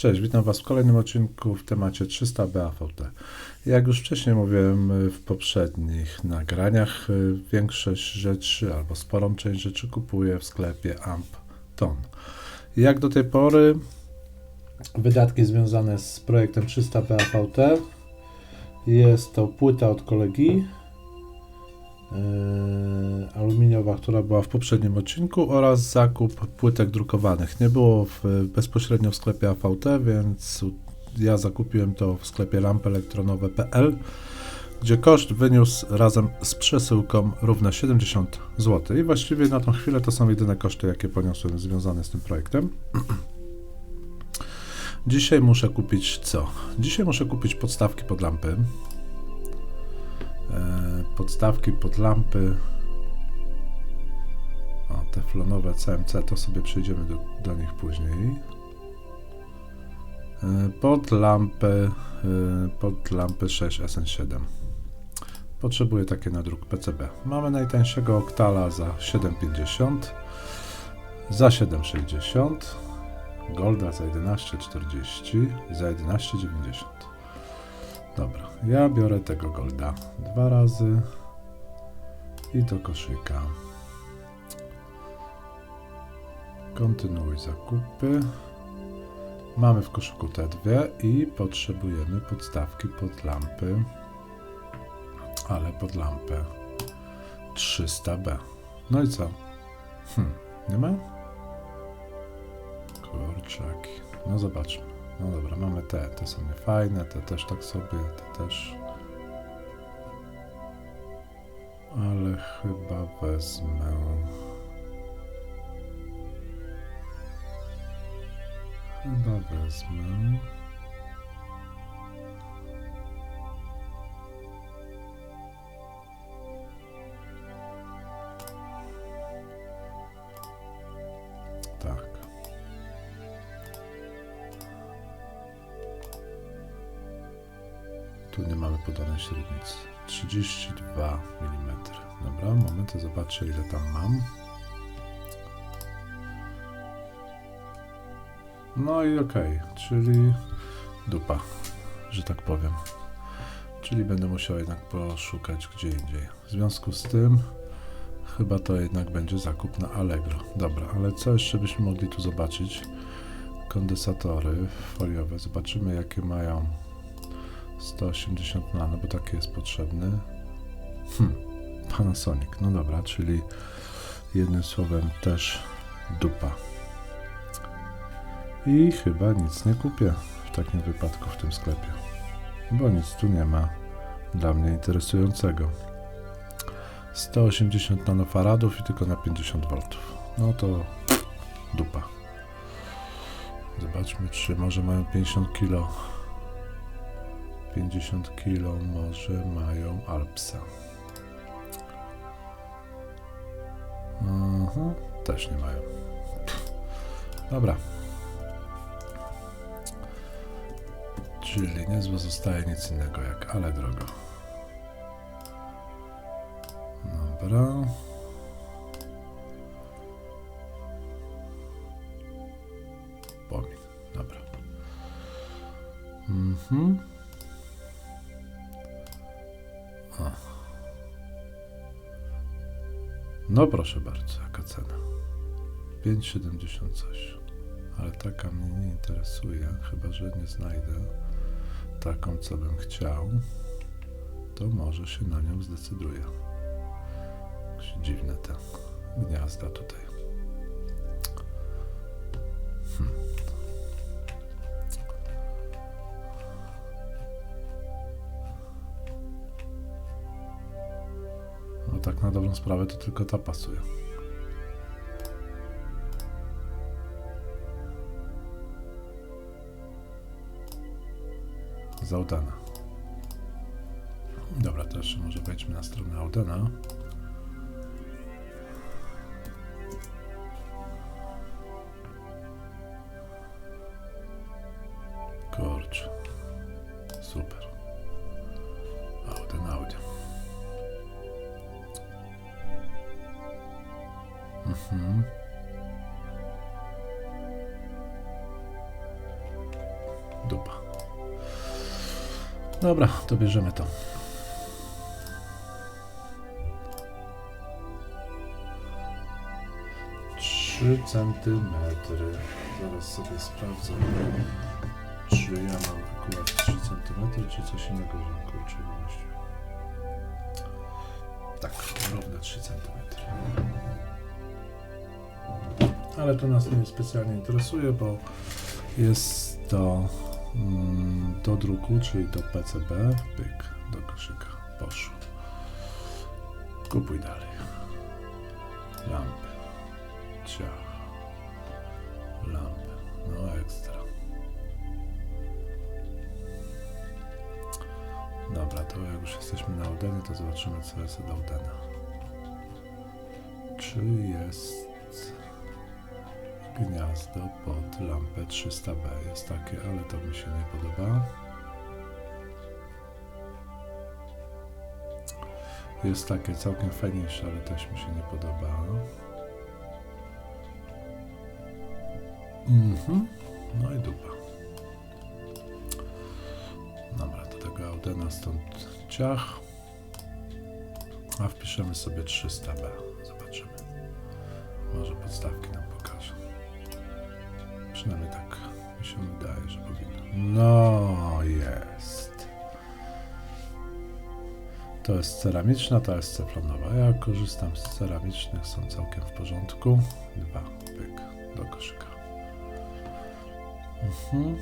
Cześć, witam Was w kolejnym odcinku w temacie 300 BAVT. Jak już wcześniej mówiłem y, w poprzednich nagraniach, y, większość rzeczy albo sporą część rzeczy kupuję w sklepie Ampton. Jak do tej pory wydatki związane z projektem 300 BAVT jest to płyta od kolegi aluminiowa, która była w poprzednim odcinku oraz zakup płytek drukowanych. Nie było w, bezpośrednio w sklepie AVT, więc ja zakupiłem to w sklepie lampelektronowe.pl, gdzie koszt wyniósł razem z przesyłką równe 70 zł. I właściwie na tą chwilę to są jedyne koszty, jakie poniosłem związane z tym projektem. Dzisiaj muszę kupić co? Dzisiaj muszę kupić podstawki pod lampy. E, podstawki pod lampy. O, teflonowe CMC, to sobie przejdziemy do, do nich później. E, pod lampę, e, pod lampę 6 SN7. Potrzebuję takie na druk PCB. Mamy najtańszego oktala za 7,50, za 7,60, Golda za 11,40, za 11,90. Dobra, ja biorę tego golda dwa razy i do koszyka. Kontynuuj zakupy. Mamy w koszyku te dwie i potrzebujemy podstawki pod lampy, ale pod lampę 300B. No i co? Hm, nie ma? Kurczaki. No zobaczmy. No dobra, mamy te, te są fajne, te też tak sobie, te też. Ale chyba wezmę. Chyba wezmę. Tu nie mamy podanej średnicy. 32 mm. Dobra, moment, zobaczę ile tam mam. No i okej, okay, czyli dupa, że tak powiem. Czyli będę musiał jednak poszukać gdzie indziej. W związku z tym chyba to jednak będzie zakup na Allegro. Dobra, ale co jeszcze byśmy mogli tu zobaczyć? Kondensatory foliowe. Zobaczymy jakie mają 180 nano, bo taki jest potrzebny. Hmm, Panasonic, no dobra, czyli jednym słowem też dupa. I chyba nic nie kupię w takim wypadku w tym sklepie, bo nic tu nie ma dla mnie interesującego. 180 nanofaradów i tylko na 50 V. No to dupa. Zobaczmy, czy może mają 50 kg 50 kg może mają Alpsa. Aha, też nie mają. Dobra. Czyli nie zostaje nic innego jak ale drogo. Dobra. Pomin. Dobra. Mhm. No proszę bardzo, jaka cena? 5,70 coś. Ale taka mnie nie interesuje, chyba że nie znajdę taką, co bym chciał, to może się na nią zdecyduję. Dziwne te gniazda tutaj. Hmm. Dobrą sprawę to tylko ta pasuje. Z. Dobra, jeszcze może wejdźmy na stronę Audena. Dobra, to bierzemy to. Trzy centymetry. Zaraz sobie sprawdzę, czy ja mam wykuwać 3 centymetry, czy coś innego, kurczę wymyślił. Tak, równe 3 centymetry. Ale to nas nie specjalnie interesuje, bo jest to do druku, czyli do PCB, pyk, do koszyka, poszło. Kupuj dalej. Lampy, ciach, lampy, no ekstra. Dobra, to jak już jesteśmy na Audenie, to zobaczymy co jest od Audena. Czy jest gniazdo pod lampę 300B? Jest takie, ale to mi się nie podoba. Jest takie całkiem fajniejsze, ale też mi się nie podoba. Mhm. No i dupa. Dobra, do tego Audena stąd ciach. A wpiszemy sobie 300B. Zobaczymy. Może podstawki No, jest. To jest ceramiczna, to jest ceflonowa. Ja korzystam z ceramicznych, są całkiem w porządku. Dwa, pyk, do koszyka. Mhm.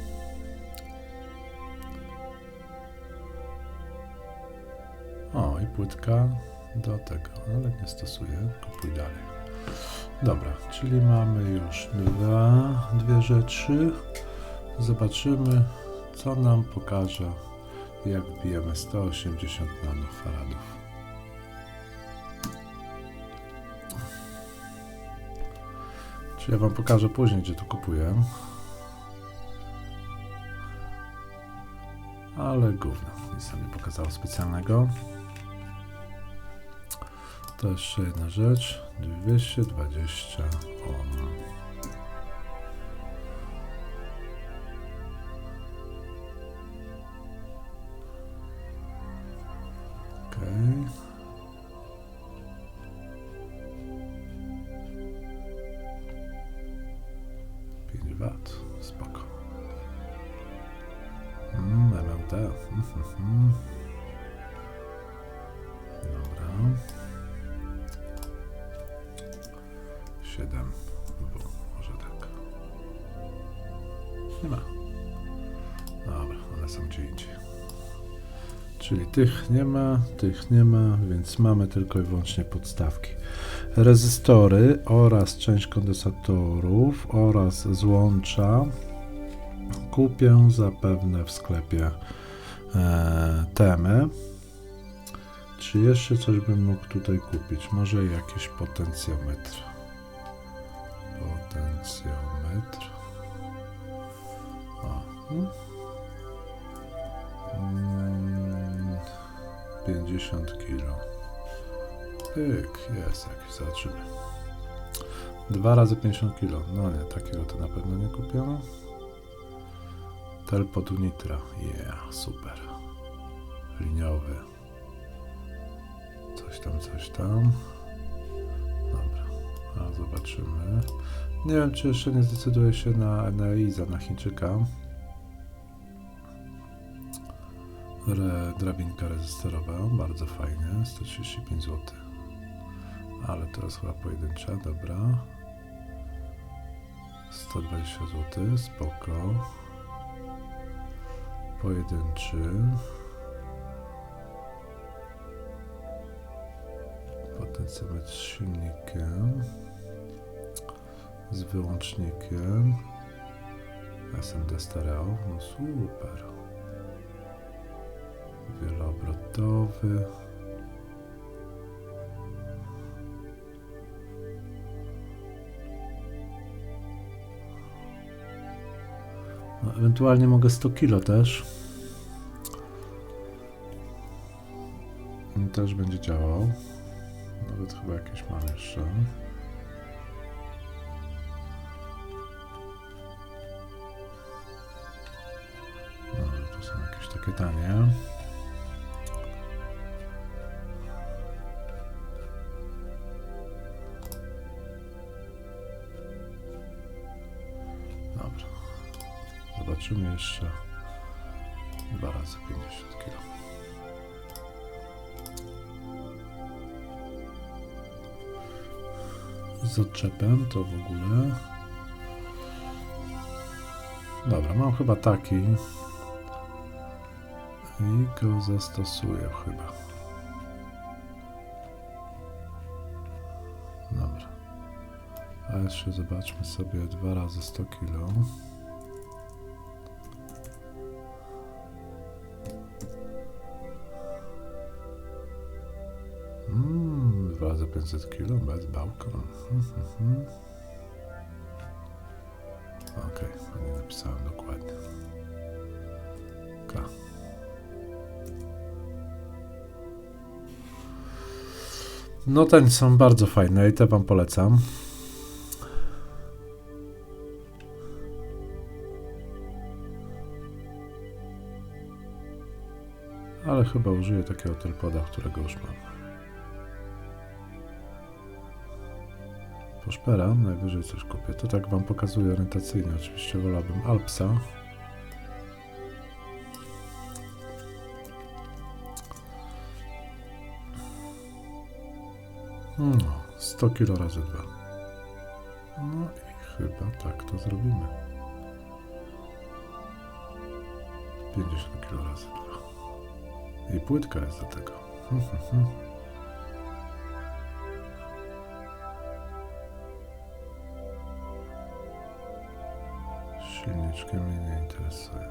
O, i płytka do tego, ale nie stosuję. Kupuj dalej. Dobra, czyli mamy już dwa, dwie rzeczy. Zobaczymy, co nam pokaże, jak wbijemy 180 nanofaradów. Czy ja Wam pokażę później, gdzie to kupuję. Ale gówno, nic nam nie pokazało specjalnego. To jeszcze jedna rzecz. 220 ohm. Mhm. Dobra. 7 W, może tak. Nie ma. Dobra, one są gdzie indziej. Czyli tych nie ma, tych nie ma, więc mamy tylko i wyłącznie podstawki. Rezystory oraz część kondensatorów oraz złącza kupię zapewne w sklepie e, Temy. Czy jeszcze coś bym mógł tutaj kupić? Może jakiś potencjometr. Potencjometr. O. hmm. Mm, 50 kilo. Pyk, jest jakiś, zobaczymy. Dwa razy 50 kilo. No nie, takiego to na pewno nie kupię. Telpot Unitra. Yeah, super. Liniowy. Coś tam, coś tam. Dobra, a zobaczymy. Nie wiem, czy jeszcze nie zdecyduję się na, na Iza, na Chińczyka. Re, drabinka rezystorowa, bardzo fajnie, 135 zł. Ale jest chyba pojedyncza, dobra. 120 zł, spoko. Pojedynczy. Potencjometr z silnikiem. Z wyłącznikiem. SMD stereo, no super. Wieloobrotowy. Ewentualnie mogę 100 kilo też. On też będzie działał. Nawet chyba jakieś mam jeszcze. No, to są jakieś takie tanie. Jeszcze dwa razy 50 kg. Z odczepem to w ogóle. Dobra, mam chyba taki. I go zastosuję chyba. Dobra. A jeszcze zobaczmy sobie dwa razy 100 kg. 500 kg bez balkon. Okej, nie napisałem dokładnie. K. No ten są bardzo fajne i te wam polecam. Ale chyba użyję takiego telpoda, którego już mam. Poszperam, najwyżej coś kupię. To tak wam pokazuję orientacyjnie. Oczywiście wolałbym Alpsa. No, 100 kilo razy 2. No i chyba tak to zrobimy. 50 kilo razy 2. I płytka jest do tego. Silniczkiem mnie nie interesuje.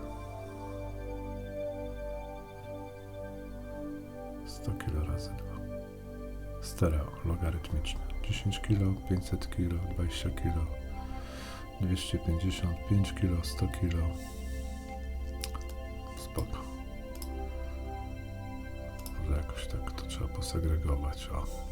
100 kilo razy 2. Stereo, logarytmiczne. 10 kg, 500 kg, 20 kg, 255 kg, 100 kg. Spoko. Może jakoś tak to trzeba posegregować. O. Ciach.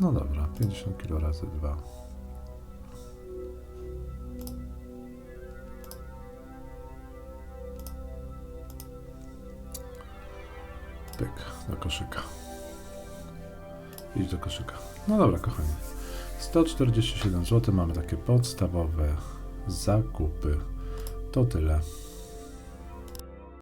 No dobra, 50 kg razy 2. Pyk, do koszyka. Idź do koszyka. No dobra, kochani. 147 zł mamy takie podstawowe zakupy. To tyle.